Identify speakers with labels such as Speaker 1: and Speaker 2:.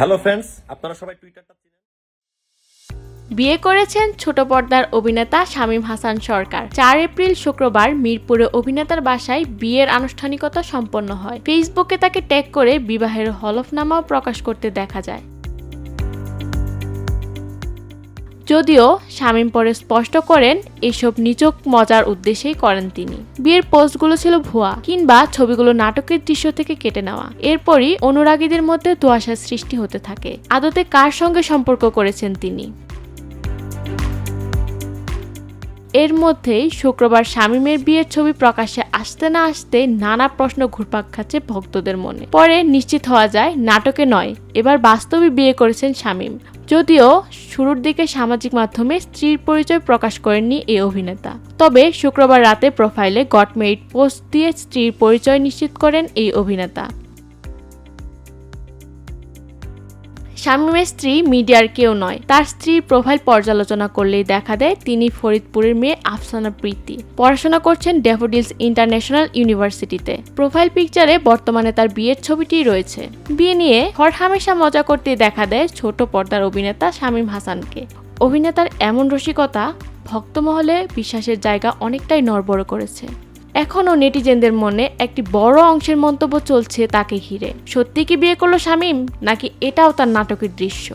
Speaker 1: Hello আপনারা সবাই টুইটারটা
Speaker 2: বিয়ে করেছেন ছোট পর্দার অভিনেতা শামীম হাসান সরকার। চার এপ্রিল শুক্রবার মিরপুরে অভিনেতার বাসায় বিয়ের আনুষ্ঠানিকতা সম্পন্ন হয়। ফেসবুকে তাকে ট্যাগ করে বিবাহের হলফনামাও প্রকাশ করতে দেখা যায়। যদিও শামীম পরে স্পষ্ট করেন, এসব নিচক মজার উদ্দেশ্যেই করেন তিনি। বিয়ের পোস্টগুলো ছিল ভুয়া, কিংবা ছবিগুলো নাটকের দৃশ্য থেকে কেটে নেওয়া। এরপরই অনুরাগীদের মধ্যে ধোঁয়াশার সৃষ্টি হতে থাকে। আদতে কার সঙ্গে সম্পর্ক করেছেন তিনি? এর মধ্যেই শুক্রবার শামীমের বিয়ের ছবি প্রকাশ্যে আসতে না আসতে নানা প্রশ্ন ঘুরপাক খাচ্ছে ভক্তদের মনে। পরে নিশ্চিত হওয়া যায়, নাটকে নয়, এবার বাস্তবে বিয়ে করেছেন শামীম। যদিও শুরুর দিকে সামাজিক মাধ্যমে স্ত্রীর পরিচয় প্রকাশ করেননি এই অভিনেতা। তবে শুক্রবার রাতে প্রোফাইলে গট পোস্ট দিয়ে স্ত্রীর পরিচয় নিশ্চিত করেন এই অভিনেতা। শামীমের স্ত্রী মিডিয়ার কেউ নয়। তার স্ত্রীর প্রোফাইল পর্যালোচনা করলেই দেখা দেয় তিনি ফরিদপুরের মেয়ে আফসানা প্রীতি। পড়াশোনা করছেন ড্যাফোডিলস ইন্টারন্যাশনাল ইউনিভার্সিটিতে। প্রোফাইল পিকচারে বর্তমানে তার বিয়ের ছবিটি রয়েছে। বিয়ে নিয়ে হর হামেশা মজা করতে দেখা দেয় ছোট পর্দার অভিনেতা শামীম হাসানকে। অভিনেতার এমন রসিকতা ভক্তমহলে বিশ্বাসের জায়গা অনেকটাই নড়বড় করেছে। এখনও নেটিজেনদের মনে একটি বড় অংশের মন্তব্য চলছে তাকে ঘিরে। সত্যি কি বিয়ে করল শামীম, নাকি এটাও তার নাটকের দৃশ্য?